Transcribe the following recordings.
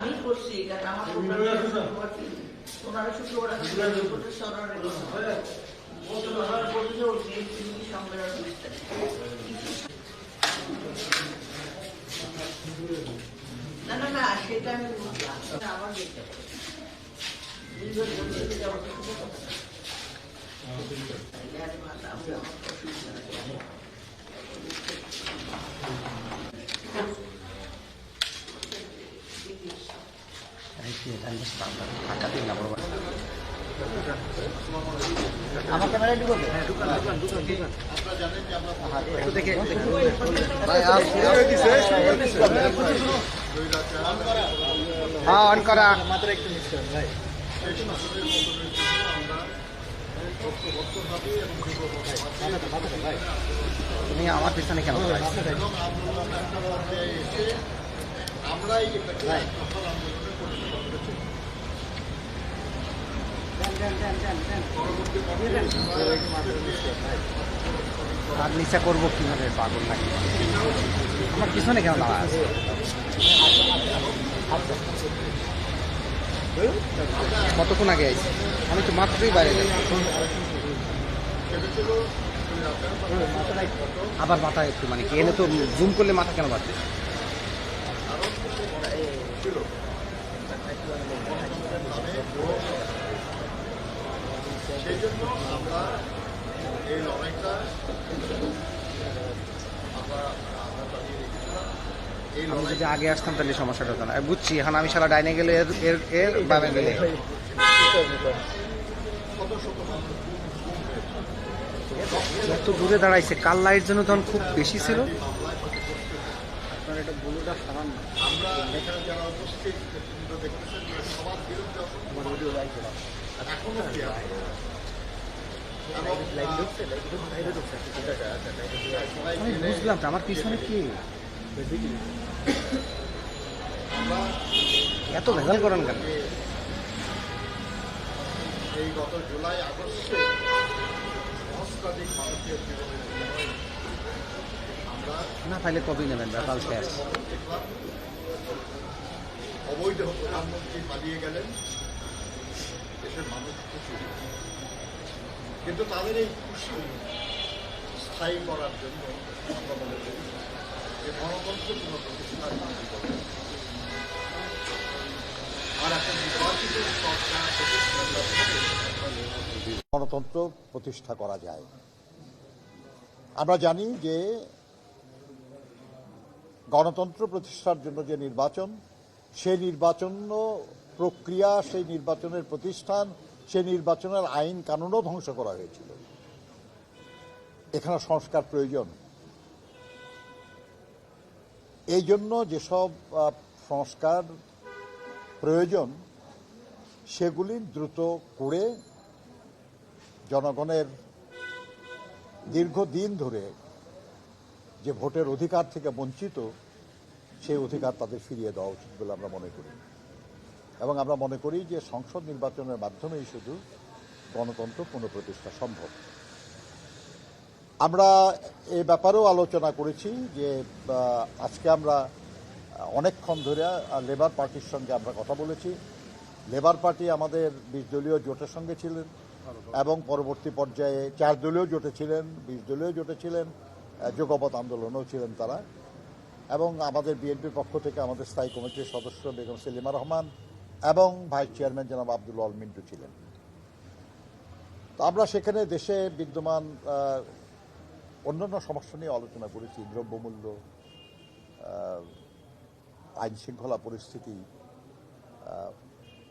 আমি করছি কারণ আমার ওনারা শুক্রবার না না না সেটা আমি আমার দেখতে হবে। আমার ক্যামেরায় ঢুকবে হ্যাঁ অন করা। মাত্র একটু মিস ভাই তুমি আমার পিছনে কেন ভাই আর নিচে করব কীভাবে, পাগল নাকি? আমার পিছনে কেন দাঁড়া। আছে কতক্ষণ আগে আইছি? আমি তো মাত্রই বাইরে যাই আবার মাথা একটু মানে কি, এনে তো জুম করলে মাথা কেন বাড়ছে? আমরা এই লড়াইটা আমরা আমরা চালিয়ে রেখেছিলাম এই আমি যদি আগে আসতাম তাহলে সমস্যাটা হতো না। বুঝছি, এখন আমি সারা ডাইনে গেলে এর এর এর গেলে। এত দূরে দাঁড়াইছে, কাল লাইট জন্য তখন খুব বেশি ছিল। বুঝলাম আমার পিছনে কি? এত ভেজাল করেন কেন? এই গত জুলাই আগস্টে সহস্রাধিক মানুষের আমরা না পাইলে কবে নেবেন? ব্যাপার শেষ। অবৈধ প্রধানমন্ত্রী পালিয়ে গেলেন। দেশের মানুষ খুশি। কিন্তু তাদের এই খুশি স্থায়ী করার জন্য আমরা মনে করি গণতন্ত্র প্রতিষ্ঠা করা যায়। আমরা জানি যে গণতন্ত্র প্রতিষ্ঠার জন্য যে নির্বাচন সেই নির্বাচন প্রক্রিয়া, সেই নির্বাচনের প্রতিষ্ঠান সেই নির্বাচনের আইন কানুনও ধ্বংস করা হয়েছিল। এখানে সংস্কার প্রয়োজন। এই জন্য যেসব সংস্কার প্রয়োজন, সেগুলি দ্রুত করে জনগণের দীর্ঘদিন ধরে যে ভোটের অধিকার থেকে বঞ্চিত, সেই অধিকার তাদের ফিরিয়ে দেওয়া উচিত বলে আমরা মনে করি। এবং আমরা মনে করি যে সংসদ নির্বাচনের মাধ্যমেই শুধু গণতন্ত্র পুনঃপ্রতিষ্ঠা সম্ভব। আমরা এ ব্যাপারেও আলোচনা করেছি যে আজকে আমরা অনেকক্ষণ ধরে লেবার পার্টির সঙ্গে আমরা কথা বলেছি। লেবার পার্টি আমাদের বিশ দলীয় জোটের সঙ্গে ছিলেন এবং পরবর্তী পর্যায়ে চার দলীয় জোটে ছিলেন বিশ দলীয় জোটে ছিলেন আহ, যুগপৎ আন্দোলনেও ছিলেন তারা। এবং আমাদের বিএনপির পক্ষ থেকে আমাদের স্থায়ী কমিটির সদস্য বেগম সেলিমা রহমান এবং ভাইস চেয়ারম্যান জনাব আব্দুল আল মিন্টু ছিলেন। তো আমরা সেখানে দেশে বিদ্যমান অন্যান্য সমস্যা নিয়ে আলোচনা করেছি, দ্রব্যমূল্য আইন শৃঙ্খলা পরিস্থিতি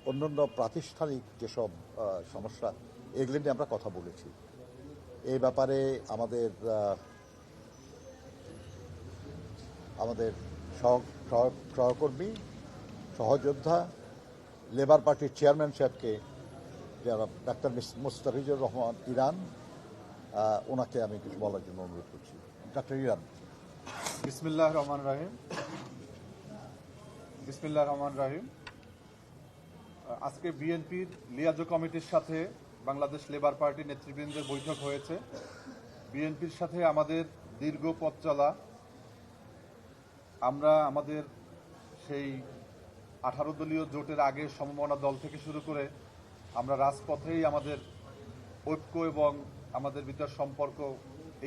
অন্যান্য প্রাতিষ্ঠানিক যেসব সমস্যা, এগুলি নিয়ে আমরা কথা বলেছি। এই ব্যাপারে আমাদের আমাদের সহ- সহ- সহকর্মী, সহযোদ্ধা, লেবার পার্টির চেয়ারম্যান সাহেবকে, যারা ডাক্তার মুস্তাফিজুর রহমান, ইরান ওনাকে আমি কিছু বলার জন্য অনুরোধ করছি। ডাক্তার ইরান। বিসমিল্লাহ রহমান রাহিম। বিসমিল্লাহ রহমান রাহিম। আজকে বিএনপির লিয়াজো কমিটির সাথে বাংলাদেশ লেবার পার্টি নেতৃবৃন্দের বৈঠক হয়েছে। বিএনপির সাথে আমাদের দীর্ঘ পথ চলা। আমরা আমাদের সেই আঠারো দলীয় জোটের আগে সমমনা দল থেকে শুরু করে আমরা রাজপথেই আমাদের ঐক্য এবং আমাদের ভিতর সম্পর্ক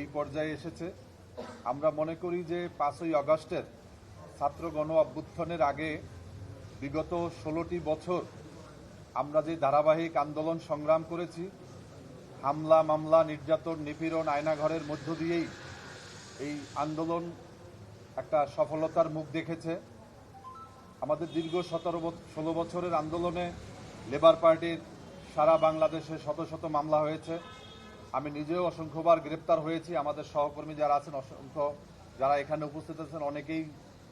এই পর্যায়ে এসেছে। আমরা মনে করি যে পাঁচই আগস্টের ছাত্র গণ অভ্যুত্থানের আগে বিগত ষোলোটি বছর আমরা যে ধারাবাহিক আন্দোলন সংগ্রাম করেছি, হামলা, মামলা, নির্যাতন, নিপীড়ন, আয়নাঘরের মধ্য দিয়েই এই আন্দোলন একটা সফলতার মুখ দেখেছে। আমাদের দীর্ঘ সতেরো ষোলো বছরের আন্দোলনে লেবার পার্টির সারা বাংলাদেশে শত শত মামলা হয়েছে। আমি নিজেও অসংখ্যবার গ্রেপ্তার হয়েছি। আমাদের সহকর্মী যারা আছেন, অসংখ্য যারা এখানে উপস্থিত আছেন, অনেকেই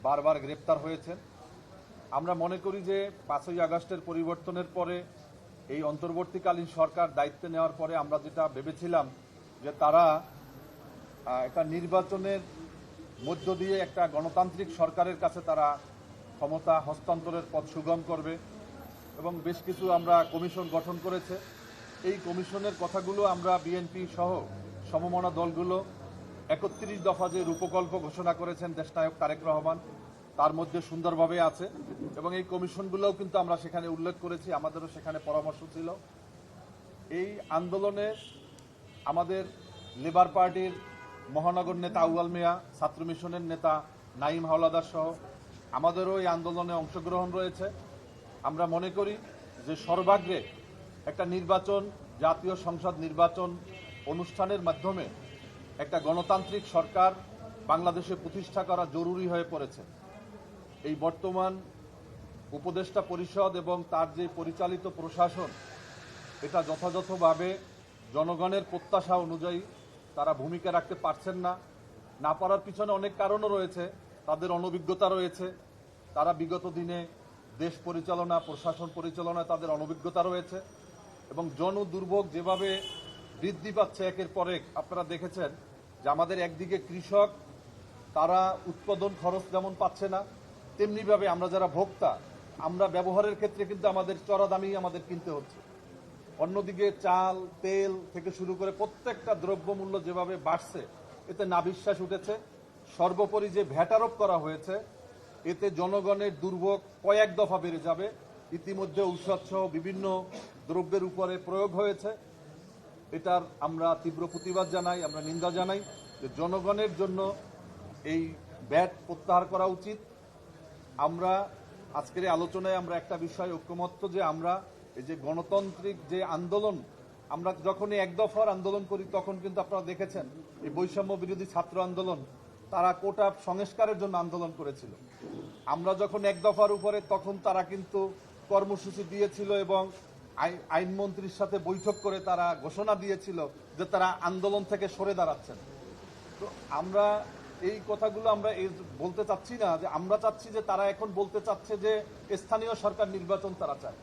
বারবার গ্রেপ্তার হয়েছেন। আমরা মনে করি যে পাঁচই আগস্টের পরিবর্তনের পরে, এই অন্তর্বর্তীকালীন সরকার দায়িত্ব নেওয়ার পরে আমরা যেটা ভেবেছিলাম যে তারা একটা নির্বাচনের মধ্য দিয়ে একটা গণতান্ত্রিক সরকারের কাছে তারা ক্ষমতা হস্তান্তরের পথ সুগম করবে। এবং বেশ কিছু আমরা কমিশন গঠন করেছে। এই কমিশনের কথাগুলো আমরা বিএনপি সহ সমমনা দলগুলো একত্রিশ দফা যে রূপকল্প ঘোষণা করেছেন দেশনায়ক তারেক রহমান, তার মধ্যে সুন্দরভাবে আছে এবং এই কমিশনগুলোও কিন্তু আমরা সেখানে উল্লেখ করেছি, আমাদেরও সেখানে পরামর্শ ছিল। এই আন্দোলনে আমাদের লেবার পার্টির মহানগর নেতা আউয়াল মিয়া, ছাত্র মিশনের নেতা নাইম হাওলাদার সহ আমাদেরও এই আন্দোলনে অংশগ্রহণ রয়েছে। আমরা মনে করি যে সর্বাগ্রে একটা নির্বাচন, জাতীয় সংসদ নির্বাচন অনুষ্ঠানের মাধ্যমে একটা গণতান্ত্রিক সরকার বাংলাদেশে প্রতিষ্ঠা করা জরুরি হয়ে পড়েছে। এই বর্তমান উপদেষ্টা পরিষদ এবং তার যে পরিচালিত প্রশাসন, এটা যথাযথভাবে জনগণের প্রত্যাশা অনুযায়ী তারা ভূমিকা রাখতে পারছেন না। না পারার পিছনে অনেক কারণও রয়েছে, তাদের অনভিজ্ঞতা রয়েছে। তারা বিগত দিনে দেশ পরিচালনা, প্রশাসন পরিচালনায় তাদের অনভিজ্ঞতা রয়েছে। এবং জন দুর্ভোগ যেভাবে বৃদ্ধি পাচ্ছে একের পর এক, আপনারা দেখেছেন যে আমাদের একদিকে কৃষক, তারা উৎপাদন খরচ যেমন পাচ্ছে না, তেমনিভাবে আমরা যারা ভোক্তা, আমরা ব্যবহারের ক্ষেত্রে কিন্তু আমাদের চড়া দামেই আমাদের কিনতে হচ্ছে। অন্যদিকে চাল, তেল থেকে শুরু করে প্রত্যেকটা দ্রব্যমূল্য যেভাবে বাড়ছে, এতে নাবিশ্বাস উঠেছে। সর্বোপরি যে ভ্যাটারোপ করা হয়েছে, এতে জনগণের দুর্ভোগ কয়েক দফা বেড়ে যাবে। ইতিমধ্যে ঔষধ সহ বিভিন্ন দ্রব্যের উপরে প্রয়োগ হয়েছে। এটার আমরা তীব্র প্রতিবাদ জানাই, আমরা নিন্দা জানাই যে জনগণের জন্য এই ব্যাট প্রত্যাহার করা উচিত। আমরা আজকের এই আলোচনায় আমরা একটা বিষয় ঐক্যমত্য যে আমরা এই যে গণতান্ত্রিক যে আন্দোলন, আমরা যখনই এক দফার আন্দোলন করি তখন কিন্তু আপনারা দেখেছেন এই বৈষম্য বিরোধী ছাত্র আন্দোলন, তারা কোটা সংস্কারের জন্য আন্দোলন করেছিল। আমরা যখন এক দফার উপরে তখন তারা কিন্তু কর্মসূচি দিয়েছিল এবং আই- আইনমন্ত্রীর সাথে বৈঠক করে তারা ঘোষণা দিয়েছিল যে তারা আন্দোলন থেকে সরে দাঁড়াচ্ছেন। তো আমরা এই কথাগুলো আমরা এই বলতে চাচ্ছি না, যে আমরা চাচ্ছি যে তারা এখন বলতে চাচ্ছে যে স্থানীয় সরকার নির্বাচন তারা চায়।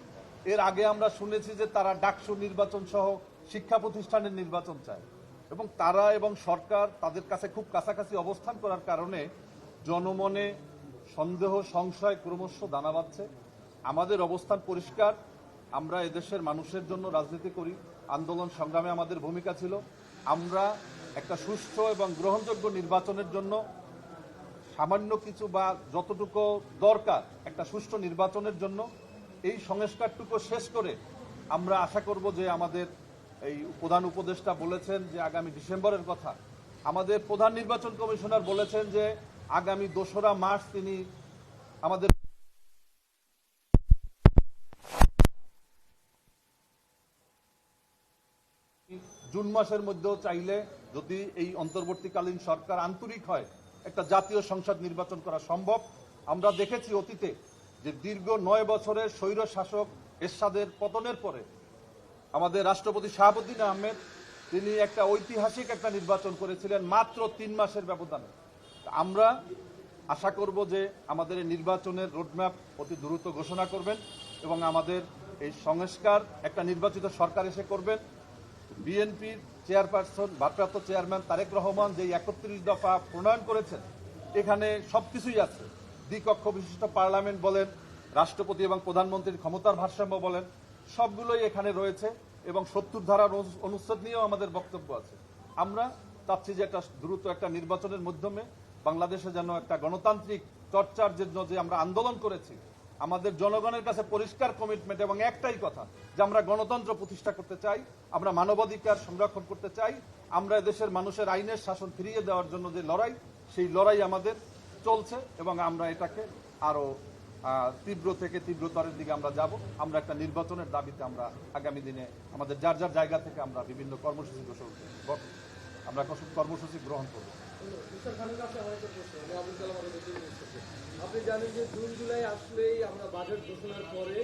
এর আগে আমরা শুনেছি যে তারা ডাকসু নির্বাচন সহ শিক্ষা প্রতিষ্ঠানের নির্বাচন চায়। এবং তারা এবং সরকার তাদের কাছে খুব কাছাকাছি অবস্থান করার কারণে জনমনে সন্দেহ, সংশয় ক্রমশ দানা বাঁধছে। আমাদের অবস্থান পরিষ্কার। আমরা এদেশের মানুষের জন্য রাজনীতি করি। আন্দোলন সংগ্রামে আমাদের ভূমিকা ছিল। আমরা একটা সুষ্ঠু এবং গ্রহণযোগ্য নির্বাচনের জন্য সামান্য কিছু বা যতটুকু দরকার একটা সুষ্ঠু নির্বাচনের জন্য এই সংস্কারটুকু শেষ করে আমরা আশা করব যে আমাদের এই প্রধান উপদেষ্টা বলেছেন যে আগামী ডিসেম্বরের কথা। আমাদের প্রধান নির্বাচন কমিশনার বলেছেন যে আগামী দোসরা মার্চ তিনি আমাদের জুন মাসের মধ্যেও চাইলে যদি এই অন্তর্বর্তীকালীন সরকার আন্তরিক হয়, একটা জাতীয় সংসদ নির্বাচন করা সম্ভব। আমরা দেখেছি অতীতে যে দীর্ঘ নয় বছরের স্বৈর শাসক এরশাদের পতনের পরে আমাদের রাষ্ট্রপতি শাহাবুদ্দিন আহমেদ, তিনি একটা ঐতিহাসিক একটা নির্বাচন করেছিলেন মাত্র তিন মাসের ব্যবধানে। আমরা আশা করব যে আমাদের এই নির্বাচনের রোডম্যাপ অতি দ্রুত ঘোষণা করবেন এবং আমাদের এই সংস্কার একটা নির্বাচিত সরকার এসে করবেন। বিএনপির চেয়ারপারসন, ভারপ্রাপ্ত চেয়ারম্যান তারেক রহমান যে একত্রিশ দফা প্রণয়ন করেছেন, এখানে সবকিছুই আছে। দ্বিকক্ষ বিশিষ্ট পার্লামেন্ট বলেন, রাষ্ট্রপতি এবং প্রধানমন্ত্রীর ক্ষমতার ভারসাম্য বলেন, সবগুলোই এখানে রয়েছে এবং সত্তর ধারার অনুচ্ছেদ নিয়েও আমাদের বক্তব্য আছে। আমরা চাচ্ছি যে একটা দ্রুত একটা নির্বাচনের মাধ্যমে বাংলাদেশে যেন একটা গণতান্ত্রিক চর্চার জন্য যে আমরা আন্দোলন করেছি আমাদের জনগণের কাছে পরিষ্কার কমিটমেন্ট এবং একটাই কথা, যে আমরা গণতন্ত্র প্রতিষ্ঠা করতে চাই, আমরা মানবাধিকার সংরক্ষণ করতে চাই, আমরা দেশের মানুষের আইনের শাসন ফিরিয়ে দেওয়ার জন্য যে লড়াই, সেই লড়াই আমাদের চলছে এবং আমরা এটাকে আরও তীব্র থেকে তীব্রতরের দিকে আমরা যাব আমরা একটা নির্বাচনের দাবিতে আমরা আগামী দিনে আমাদের যার যার জায়গা থেকে আমরা বিভিন্ন কর্মসূচি। আমরা কর্মসূচি গ্রহণ করব। আপনি জানেন যে জুন, জুলাই আসলেই আমরা বাজেট ঘোষণার পরে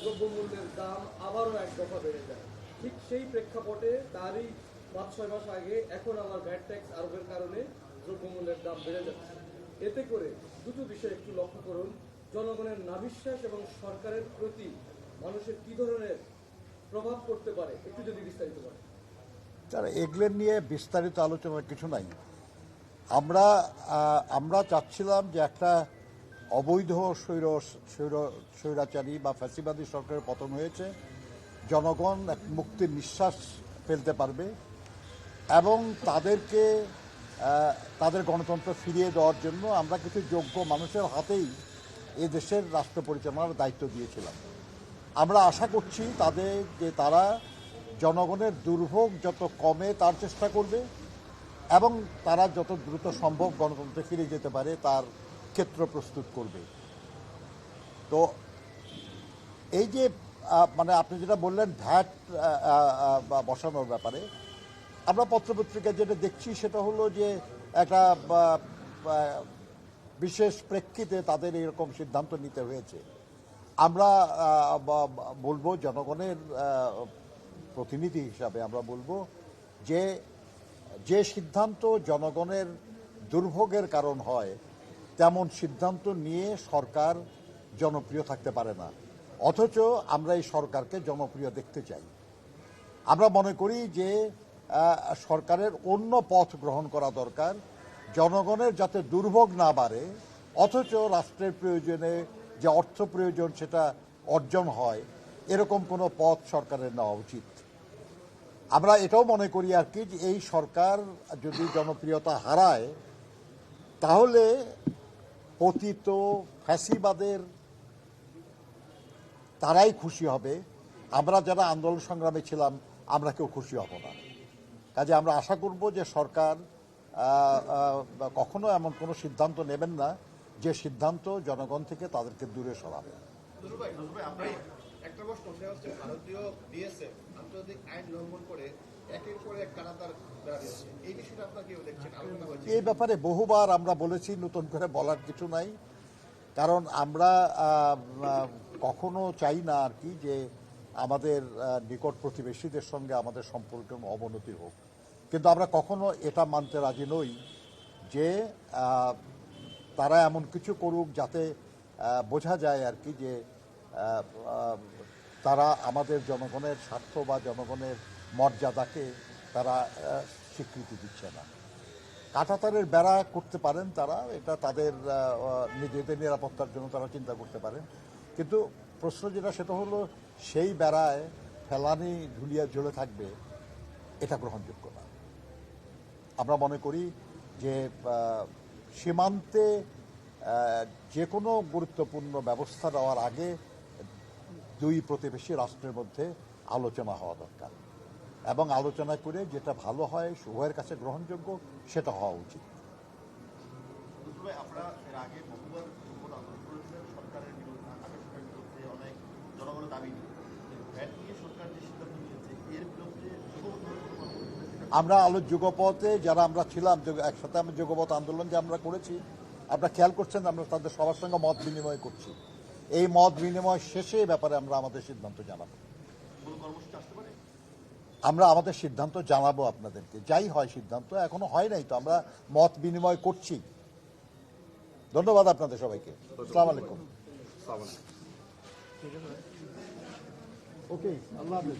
দ্রব্যমূল্যের দাম আবারও এক দফা বেড়ে যায়। ঠিক সেই প্রেক্ষাপটে তারই পাঁচ, ছয় মাস আগে এখন আমার ভ্যাট ট্যাক্স আরোপের কারণে দ্রব্যমূল্যের দাম বেড়ে যাচ্ছে। এতে করে দুটো বিষয় একটু লক্ষ্য করুন। জনগণের নাবিশ্বাস এবং সরকারের প্রতি মানুষের কি ধরনের প্রভাব পড়তে পারে, একটু যদি বিস্তারিত করেন তারা এগুলোর নিয়ে বিস্তারিত আলোচনার কিছু নাই। আমরা আমরা চাচ্ছিলাম যে একটা অবৈধ স্বৈর স্বৈর, স্বৈরাচারী বা ফ্যাসিবাদী সরকারের পতন হয়েছে। জনগণ এক মুক্তির নিঃশ্বাস ফেলতে পারবে এবং তাদেরকে তাদের গণতন্ত্র ফিরিয়ে দেওয়ার জন্য আমরা কিছু যোগ্য মানুষের হাতেই এ দেশের রাষ্ট্র পরিচালনার দায়িত্ব দিয়েছিলাম। আমরা আশা করছি তাদের যে তারা জনগণের দুর্ভোগ যত কমে তার চেষ্টা করবে এবং তারা যত দ্রুত সম্ভব গণতন্ত্রে ফিরে যেতে পারে তার ক্ষেত্র প্রস্তুত করবে। তো এই যে মানে আপনি যেটা বললেন ভ্যাট বসানোর ব্যাপারে, আমরা পত্রপত্রিকায় যেটা দেখছি সেটা হলো যে একটা বিশেষ প্রেক্ষিতে তাদের এরকম সিদ্ধান্ত নিতে হয়েছে। আমরা বলব জনগণের প্রতিনিধি হিসাবে আমরা বলব যে যে সিদ্ধান্ত জনগণের দুর্ভোগের কারণ হয় তেমন সিদ্ধান্ত নিয়ে সরকার জনপ্রিয় থাকতে পারে না। অথচ আমরা এই সরকারকে জনপ্রিয় দেখতে চাই। আমরা মনে করি যে সরকারের অন্য পথ গ্রহণ করা দরকার, জনগণের যাতে দুর্ভোগ না বাড়ে, অথচ রাষ্ট্রের প্রয়োজনে যে অর্থ প্রয়োজন সেটা অর্জন হয়, এরকম কোনো পথ সরকারের নেওয়া উচিত। আমরা এটাও মনে করি আর কি যে, এই সরকার যদি জনপ্রিয়তা হারায়, তাহলে পতিত ফ্যাসিবাদের, তারাই খুশি হবে। আমরা যারা আন্দোলন সংগ্রামে ছিলাম, আমরা কেউ খুশি হব না। কাজে আমরা আশা করব যে সরকার কখনো এমন কোনো সিদ্ধান্ত নেবেন না যে সিদ্ধান্ত জনগণ থেকে তাদেরকে দূরে সরাবে। একটা প্রশ্ন, সেটা হচ্ছে ভারতীয় বিএসএফ আন্তর্জাতিক আইন লঙ্ঘন করে একের পর এক কারাতার এই বিষয়টা আপনার কেউ দেখছেন? এই ব্যাপারে বহুবার আমরা বলেছি, নতুন করে বলার কিছু নাই। কারণ আমরা কখনো চাই না আর কি যে আমাদের নিকট প্রতিবেশীদের সঙ্গে আমাদের সম্পর্কের অবনতি হোক। কিন্তু আমরা কখনো এটা মানতে রাজি নই যে তারা এমন কিছু করুক যাতে বোঝা যায় আর কি যে তারা আমাদের জনগণের স্বার্থ বা জনগণের মর্যাদাকে তারা স্বীকৃতি দিচ্ছে না। কাঁটাতারের বেড়া করতে পারেন তারা, এটা তাদের নিজেদের নিরাপত্তার জন্য তারা চিন্তা করতে পারেন। কিন্তু প্রশ্ন যেটা, সেটা হলো, সেই বেড়ায় ফেলানি ঝুলিয়া ঝুলে থাকবে, এটা গ্রহণযোগ্য না। আমরা মনে করি যে সীমান্তে যে কোনো গুরুত্বপূর্ণ ব্যবস্থা নেওয়ার আগে দুই প্রতিবেশী রাষ্ট্রের মধ্যে আলোচনা হওয়া দরকার। এবং আলোচনা করে যেটা ভালো হয় উভয়ের কাছে গ্রহণযোগ্য সেটা হওয়া উচিত? আমরা আলো যুগপথে যারা আমরা ছিলাম যোগ- একসাথে আমরা যুগপথ আন্দোলন যে আমরা করেছি আপনারা খেয়াল করছেন আমরা তাদের সবার সঙ্গে মত বিনিময় করছি। এই মত বিনিময় শেষে ব্যাপারে আমরা আমাদের সিদ্ধান্ত জানাব। আমরা আমাদের সিদ্ধান্ত জানাব আপনাদেরকে। যাই হয় সিদ্ধান্ত এখনও হয় নাই তো আমরা মত বিনিময় করছি। ধন্যবাদ আপনাদের সবাইকে। সালাম আলাইকুম। ওকে আল্লাহ হাফেজ।